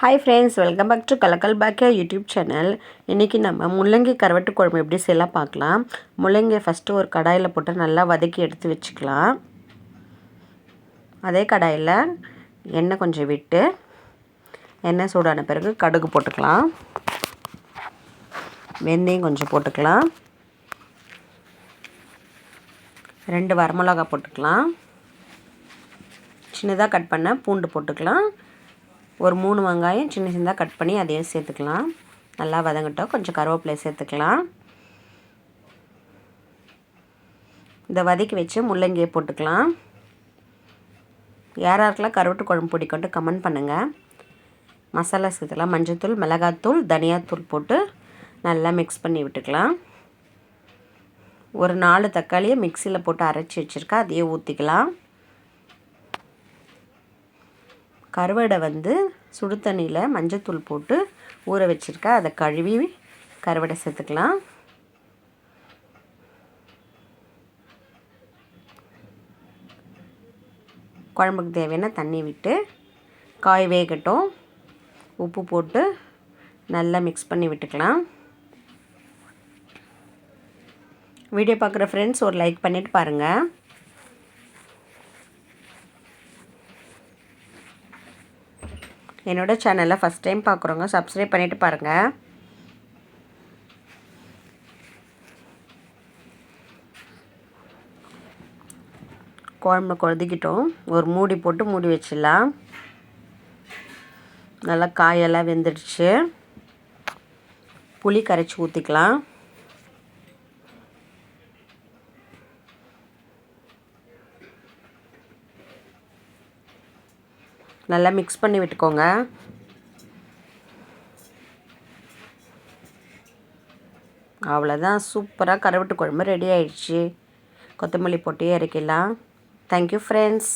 Hi friends welcome back to Kalakkal Bakkiya YouTube channel இன்றைக்கி நம்ம முள்ளங்கி கருவட்டு குழம்பு எப்படி செய்யலாம் பார்க்கலாம். முள்ளங்கியை ஃபஸ்ட்டு ஒரு கடாயில் போட்டு நல்லா வதக்கி எடுத்து வச்சுக்கலாம். அதே கடாயில் எண்ணெய் கொஞ்சம் விட்டு எண்ணெய் சூடான பிறகு கடுகு போட்டுக்கலாம். வெந்தயம் கொஞ்சம் போட்டுக்கலாம். ரெண்டு வரமிளகா போட்டுக்கலாம். சின்னதாக கட் பண்ண பூண்டு போட்டுக்கலாம். ஒரு மூணு வெங்காயம் சின்ன சின்னதாக கட் பண்ணி அதையும் சேர்த்துக்கலாம். நல்லா வதங்கட்டும். கொஞ்சம் கருவேப்பிலை சேர்த்துக்கலாம். இந்த வதக்கி வச்சு முள்ளங்கியை போட்டுக்கலாம். யார் யாருக்கெல்லாம் கருவட்டு குழம்பு பிடிக்கும்ட்டு கமெண்ட் பண்ணுங்கள் மசாலா சேர்த்துக்கலாம். மஞ்சள்தூள் மிளகாத்தூள் தனியாத்தூள் போட்டு நல்லா மிக்ஸ் பண்ணி விட்டுக்கலாம். ஒரு நாலு தக்காளியை மிக்சியில் போட்டு அரைச்சி வச்சுருக்கேன். அதையே ஊற்றிக்கலாம் கருவடை வந்து சுடு தண்ணியில் மஞ்சத்தூள் போட்டு ஊற வச்சுருக்கேன் அதை கழுவி கருவடை சேர்த்துக்கலாம். குழம்புக்கு தேவையான தண்ணி விட்டு காய் வேகட்டும். உப்பு போட்டு நல்லா மிக்ஸ் பண்ணி விட்டுக்கலாம். வீடியோ பார்க்குற ஃப்ரெண்ட்ஸ் ஒரு லைக் பண்ணிவிட்டு பாருங்கள் என்னோடய சேனலை ஃபஸ்ட் டைம் பார்க்குறவங்க சப்ஸ்கிரைப் பண்ணிவிட்டு பாருங்கள் குழம்பு கொதிக்கிட்டோம் ஒரு மூடி போட்டு மூடி வச்சிடலாம். நல்லா காயெல்லாம் வெந்துடுச்சு. புளி கரைச்சி ஊற்றிக்கலாம் நல்லா மிக்ஸ் பண்ணி விட்டுக்கோங்க. அவ்வளோதான் சூப்பராக கருவட்டு குழம்பு ரெடி ஆயிடுச்சு. கொத்தமல்லி போட்டு இறக்கிடலாம். Thank you friends